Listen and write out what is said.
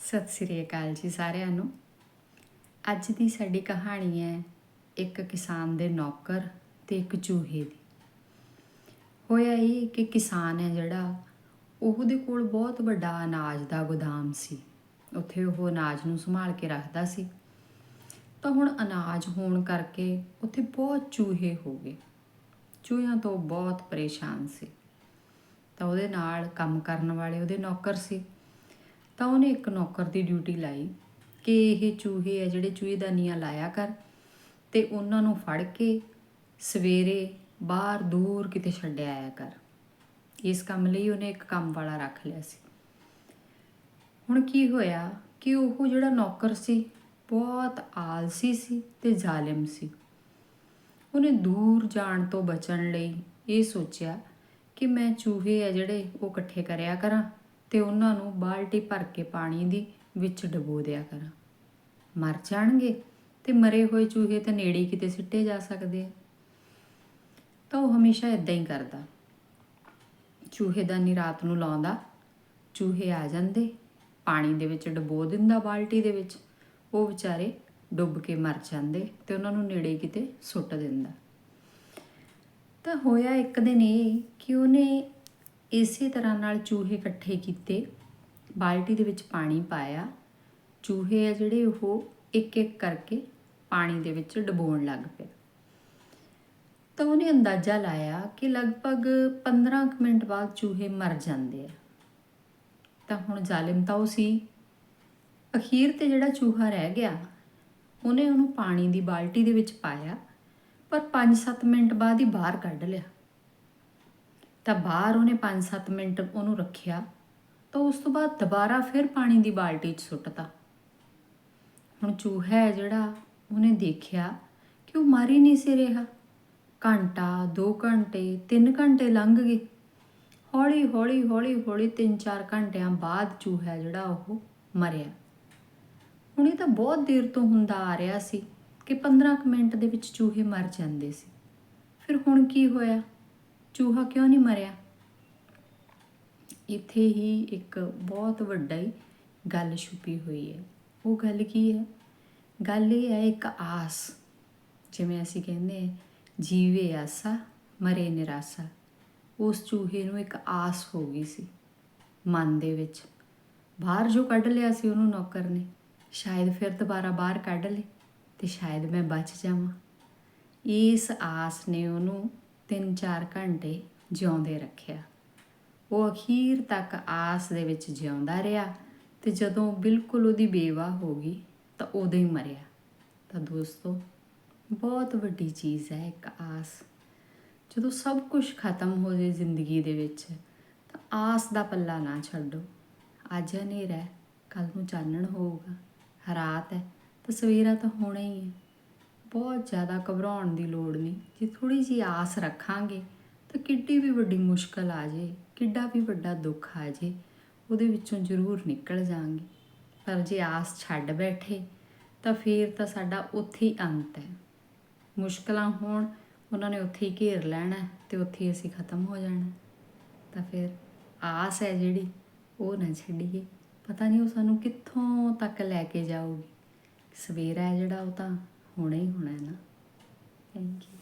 ਸਤਿ ਸ੍ਰੀ ਅਕਾਲ ਜੀ ਸਾਰਿਆਂ ਨੂੰ। ਅੱਜ ਦੀ ਸਾਡੀ ਕਹਾਣੀ ਹੈ ਇੱਕ ਕਿਸਾਨ ਦੇ ਨੌਕਰ ਤੇ ਇੱਕ ਚੂਹੇ ਦੀ। ਹੋਇਆ ਇਹ ਕਿ ਕਿਸਾਨ ਹੈ ਜਿਹੜਾ ਉਹਦੇ ਕੋਲ ਬਹੁਤ ਵੱਡਾ ਅਨਾਜ ਦਾ ਗੋਦਾਮ ਸੀ। ਉੱਥੇ ਉਹ ਅਨਾਜ ਨੂੰ ਸੰਭਾਲ ਕੇ ਰੱਖਦਾ ਸੀ। ਤਾਂ ਹੁਣ ਅਨਾਜ ਹੋਣ ਕਰਕੇ ਉੱਥੇ ਬਹੁਤ ਚੂਹੇ ਹੋ ਗਏ। ਚੂਹਿਆਂ ਤੋਂ ਬਹੁਤ ਪਰੇਸ਼ਾਨ ਸੀ। ਤਾਂ ਉਹਦੇ ਨਾਲ ਕੰਮ ਕਰਨ ਵਾਲੇ ਉਹਦੇ ਨੌਕਰ ਸੀ। ਤਾਂ ਉਹਨੇ ਇੱਕ ਨੌਕਰ ਦੀ ਡਿਊਟੀ ਲਾਈ ਕਿ ਇਹ ਚੂਹੇ ਆ ਜਿਹੜੇ ਚੂਹੇਦਾਨੀਆਂ ਲਾਇਆ ਕਰ ਤੇ ਉਹਨਾਂ ਨੂੰ ਫੜ ਕੇ ਸਵੇਰੇ ਬਾਹਰ ਦੂਰ ਕਿਤੇ ਛੱਡਿਆ ਆਇਆ ਕਰ। ਇਸ ਕੰਮ ਲਈ ਉਹਨੇ ਇੱਕ ਕੰਮ ਵਾਲਾ ਰੱਖ ਲਿਆ ਸੀ। ਹੁਣ ਕੀ ਹੋਇਆ ਕਿ ਉਹ ਜਿਹੜਾ ਨੌਕਰ ਸੀ, ਬਹੁਤ ਆਲਸੀ ਸੀ ਤੇ ਜ਼ਾਲਿਮ ਸੀ। ਉਹਨੇ ਦੂਰ ਜਾਣ ਤੋਂ ਬਚਣ ਲਈ ਇਹ ਸੋਚਿਆ ਕਿ ਮੈਂ ਚੂਹੇ ਆ ਜਿਹੜੇ ਉਹ ਇਕੱਠੇ ਕਰਿਆ ਕਰਾਂ। ਤੇ ਉਹਨਾਂ ਨੂੰ ਬਾਲਟੀ ਭਰ ਕੇ ਪਾਣੀ ਦੀ ਵਿੱਚ ਡਬੋ ਦਿਆ ਕਰਾਂ। ਮਰ ਜਾਣਗੇ ਤੇ ਮਰੇ ਹੋਏ ਚੂਹੇ ਤਾਂ ਨੇੜੇ ਕਿਤੇ ਸਿੱਟੇ ਜਾ ਸਕਦੇ ਆ। ਤਾਂ ਉਹ ਹਮੇਸ਼ਾ ਇਦਾਂ ਹੀ ਕਰਦਾ। ਚੂਹੇਦਾਨੀ ਰਾਤ ਨੂੰ ਲਾਉਂਦਾ। ਚੂਹੇ ਆ ਜਾਂਦੇ, ਪਾਣੀ ਦੇ ਵਿੱਚ ਡਬੋ ਦਿੰਦਾ ਬਾਲਟੀ ਦੇ ਵਿੱਚ। ਉਹ ਵਿਚਾਰੇ ਡੁੱਬ ਕੇ ਮਰ ਜਾਂਦੇ ਤੇ ਉਹਨਾਂ ਨੂੰ ਨੇੜੇ ਕਿਤੇ ਸੁੱਟ ਦਿੰਦਾ। ਤਾਂ ਹੋਇਆ ਇੱਕ ਦਿਨ ਇਹ ਕਿ ਉਹਨੇ ਇਸੇ ਤਰ੍ਹਾਂ ਨਾਲ ਚੂਹੇ ਇਕੱਠੇ ਕੀਤੇ, ਬਾਲਟੀ ਦੇ ਵਿੱਚ ਪਾਣੀ ਪਾਇਆ। ਚੂਹੇ ਆ ਜਿਹੜੇ, ਉਹ ਇੱਕ ਇੱਕ ਕਰਕੇ ਪਾਣੀ ਦੇ ਵਿੱਚ ਡਬੋਣ ਲੱਗ ਪਏ। ਤਾਂ ਉਹਨੇ ਅੰਦਾਜ਼ਾ ਲਾਇਆ ਕਿ ਲਗਭਗ 15 ਕੁ ਮਿੰਟ ਬਾਅਦ ਚੂਹੇ ਮਰ ਜਾਂਦੇ ਆ। ਤਾਂ ਹੁਣ ਜ਼ਾਲਿਮ ਤਾਂ ਉਹ ਸੀ। ਅਖੀਰ ਤੇ ਜਿਹੜਾ ਚੂਹਾ ਰਹਿ ਗਿਆ, ਉਹਨੇ ਉਹਨੂੰ ਪਾਣੀ ਦੀ ਬਾਲਟੀ ਦੇ ਵਿੱਚ ਪਾਇਆ, ਪਰ 5-7 ਮਿੰਟ ਬਾਅਦ ਹੀ ਬਾਹਰ ਕੱਢ ਲਿਆ। ਤਾਂ ਬਾਹਰ ਉਹਨੇ 5-7 ਮਿੰਟ ਉਹਨੂੰ ਰੱਖਿਆ ਤਾਂ ਉਸ ਤੋਂ ਬਾਅਦ ਦੁਬਾਰਾ ਫਿਰ ਪਾਣੀ ਦੀ ਬਾਲਟੀ 'ਚ ਸੁੱਟਤਾ। ਹੁਣ ਚੂਹਾ ਹੈ ਜਿਹੜਾ ਉਹਨੇ ਦੇਖਿਆ ਕਿ ਉਹ ਮਰ ਹੀ ਨਹੀਂ ਸੀ ਰਿਹਾ। ਘੰਟਾ 2 ਘੰਟੇ 3 ਘੰਟੇ ਲੰਘ ਗਏ। ਹੌਲੀ ਹੌਲੀ ਹੌਲੀ ਹੌਲੀ 3-4 ਘੰਟਿਆਂ ਬਾਅਦ ਚੂਹਾ ਜਿਹੜਾ ਉਹ ਮਰਿਆ। ਹੁਣ ਇਹ ਤਾਂ ਬਹੁਤ ਦੇਰ ਤੋਂ ਹੁੰਦਾ ਆ ਰਿਹਾ ਸੀ ਕਿ 15 ਕੁ ਮਿੰਟ ਦੇ ਵਿੱਚ ਚੂਹੇ ਮਰ ਜਾਂਦੇ ਸੀ। ਫਿਰ ਹੁਣ ਕੀ ਹੋਇਆ? ਚੂਹਾ ਕਿਉਂ ਨਹੀਂ ਮਰਿਆ? ਇੱਥੇ ਹੀ ਇੱਕ ਬਹੁਤ ਵੱਡਾ ਹੀ ਗੱਲ ਛੁਪੀ ਹੋਈ ਹੈ। ਉਹ ਗੱਲ ਕੀ ਹੈ? ਗੱਲ ਇਹ ਹੈ ਇੱਕ ਆਸ। ਜਿਵੇਂ ਅਸੀਂ ਕਹਿੰਦੇ ਹਾਂ, ਜੀਵੇ ਆਸਾ ਮਰੇ ਨਿਰਾਸਾ। ਉਸ ਚੂਹੇ ਨੂੰ ਇੱਕ ਆਸ ਹੋ ਗਈ ਸੀ ਮਨ ਦੇ ਵਿੱਚ। ਬਾਹਰ ਜੋ ਕੱਢ ਲਿਆ ਸੀ ਉਹਨੂੰ ਨੌਕਰ ਨੇ। ਸ਼ਾਇਦ ਫਿਰ ਦੁਬਾਰਾ ਬਾਹਰ ਕੱਢ ਲੇ ਤੇ ਸ਼ਾਇਦ ਮੈਂ ਬਚ ਜਾਵਾਂ। ਇਸ ਆਸ ਨੇ ਉਹਨੂੰ 3-4 ਘੰਟੇ ਜਿਉਂਦੇ ਰੱਖਿਆ। ਉਹ ਅਖੀਰ ਤੱਕ ਆਸ ਦੇ ਵਿੱਚ ਜਿਉਂਦਾ ਰਿਹਾ ਤੇ ਜਦੋਂ ਬਿਲਕੁਲ ਉਹਦੀ ਬੇਵਾ ਹੋ ਗਈ ਤਾਂ ਉਦੋਂ ਹੀ ਮਰਿਆ। ਤਾਂ ਦੋਸਤੋ, ਬਹੁਤ ਵੱਡੀ ਚੀਜ਼ ਹੈ ਇੱਕ ਆਸ। ਜਦੋਂ ਸਭ ਕੁਝ ਖਤਮ ਹੋ ਜਾਏ ਜ਼ਿੰਦਗੀ ਦੇ ਵਿੱਚ, ਤਾਂ ਆਸ ਦਾ ਪੱਲਾ ਨਾ ਛੱਡੋ। ਅੱਜ ਹਨੇਰਾ ਹੈ ਕੱਲ ਨੂੰ ਚਾਨਣ ਹੋਊਗਾ। ਰਾਤ ਹੈ, ਤਾਂ ਸਵੇਰਾ ਤਾਂ ਹੋਣਾ ਹੀ ਹੈ। ਬਹੁਤ ਜ਼ਿਆਦਾ ਘਬਰਾਉਣ ਦੀ ਲੋੜ ਨਹੀਂ। ਜੇ ਥੋੜੀ ਜੀ ਆਸ ਰੱਖਾਂਗੇ ਤਾਂ ਕਿੱਡੀ ਵੀ ਵੱਡੀ ਮੁਸ਼ਕਲ ਆ ਜੇ ਕਿੱਡਾ ਵੀ ਵੱਡਾ ਦੁੱਖ ਆ ਜੇ ਉਹਦੇ ਵਿੱਚੋਂ ਜ਼ਰੂਰ ਨਿਕਲ ਜਾਾਂਗੇ ਪਰ ਜੇ ਆਸ ਛੱਡ ਬੈਠੇ ਤਾਂ ਫੇਰ ਤਾਂ ਸਾਡਾ ਉੱਥੇ ਹੀ ਅੰਤ ਹੈ। ਮੁਸ਼ਕਲਾਂ ਹੋਣ, ਉਹਨਾਂ ਨੇ ਉੱਥੇ ਹੀ ਘੇਰ ਲੈਣਾ ਹੈ ਤੇ ਉੱਥੇ ਹੀ ਅਸੀਂ ਖਤਮ ਹੋ ਜਾਣਾ ਤਾਂ ਫਿਰ ਆਸ ਹੈ ਜਿਹੜੀ, ਉਹ ਨਾ ਛੱਡੀਏ। ਪਤਾ ਨਹੀਂ ਉਹ ਸਾਨੂੰ ਕਿੱਥੋਂ ਤੱਕ ਲੈ ਕੇ ਜਾਊਗੀ। ਸਵੇਰ ਹੈ ਜਿਹੜਾ ਉਹ ਤਾਂ ਹੋਣਾ ਹੀ ਹੋਣਾ ਹੈ ਨਾ। Thank you